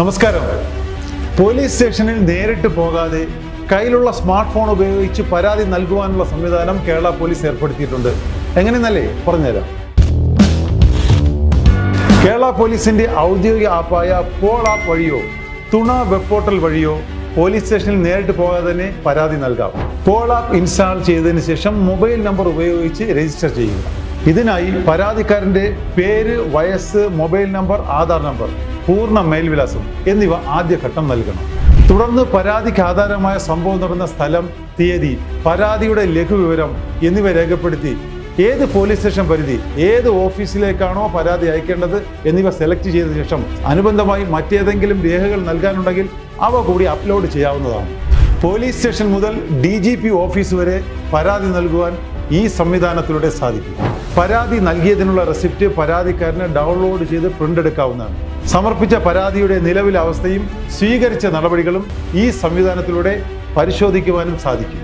നമസ്കാരം. പോലീസ് സ്റ്റേഷനിൽ നേരിട്ട് പോകാതെ കയ്യിലുള്ള സ്മാർട്ട് ഫോൺ ഉപയോഗിച്ച് പരാതി നൽകുവാനുള്ള സംവിധാനം കേരള പോലീസ് ഏർപ്പെടുത്തിയിട്ടുണ്ട്. എങ്ങനെയെന്നല്ലേ പറഞ്ഞുതരാം. കേരള പോലീസിന്റെ ഔദ്യോഗിക ആപ്പായ പോൾ ആപ്പ് വഴിയോ തുണ വെബ് പോർട്ടൽ വഴിയോ പോലീസ് സ്റ്റേഷനിൽ നേരിട്ട് പോകാതെ തന്നെ പരാതി നൽകാം. പോൾ ആപ്പ് ഇൻസ്റ്റാൾ ചെയ്തതിന് ശേഷം മൊബൈൽ നമ്പർ ഉപയോഗിച്ച് രജിസ്റ്റർ ചെയ്യുക. ഇതിനായി പരാതിക്കാരന്റെ പേര് വയസ്സ് മൊബൈൽ നമ്പർ ആധാർ നമ്പർ പൂർണ മേൽവിലാസം എന്നിവ ആദ്യഘട്ടം നൽകണം. തുടർന്ന് പരാതിക്ക് ആധാരമായ സംഭവം നടന്ന സ്ഥലം തീയതി പരാതിയുടെ ലഘുവിവരം എന്നിവ രേഖപ്പെടുത്തി ഏത് പോലീസ് സ്റ്റേഷൻ പരിധി ഏത് ഓഫീസിലേക്കാണോ പരാതി അയക്കേണ്ടത് എന്നിവ സെലക്ട് ചെയ്ത ശേഷം അനുബന്ധമായി മറ്റേതെങ്കിലും രേഖകൾ നൽകാനുണ്ടെങ്കിൽ അവ കൂടി അപ്ലോഡ് ചെയ്യാവുന്നതാണ്. പോലീസ് സ്റ്റേഷൻ മുതൽ ഡി ജി പി ഓഫീസ് വരെ പരാതി നൽകുവാൻ ഈ സംവിധാനത്തിലൂടെ സാധിക്കും. പരാതി നൽകിയതിനുള്ള റെസിപ്റ്റ് പരാതിക്കാരന് ഡൗൺലോഡ് ചെയ്ത് പ്രിന്റ് എടുക്കാവുന്നതാണ്. സമർപ്പിച്ച പരാതിയുടെ നിലവിലെ അവസ്ഥയും സ്വീകരിച്ച നടപടികളും ഈ സംവിധാനത്തിലൂടെ പരിശോധിക്കുവാനും സാധിക്കും.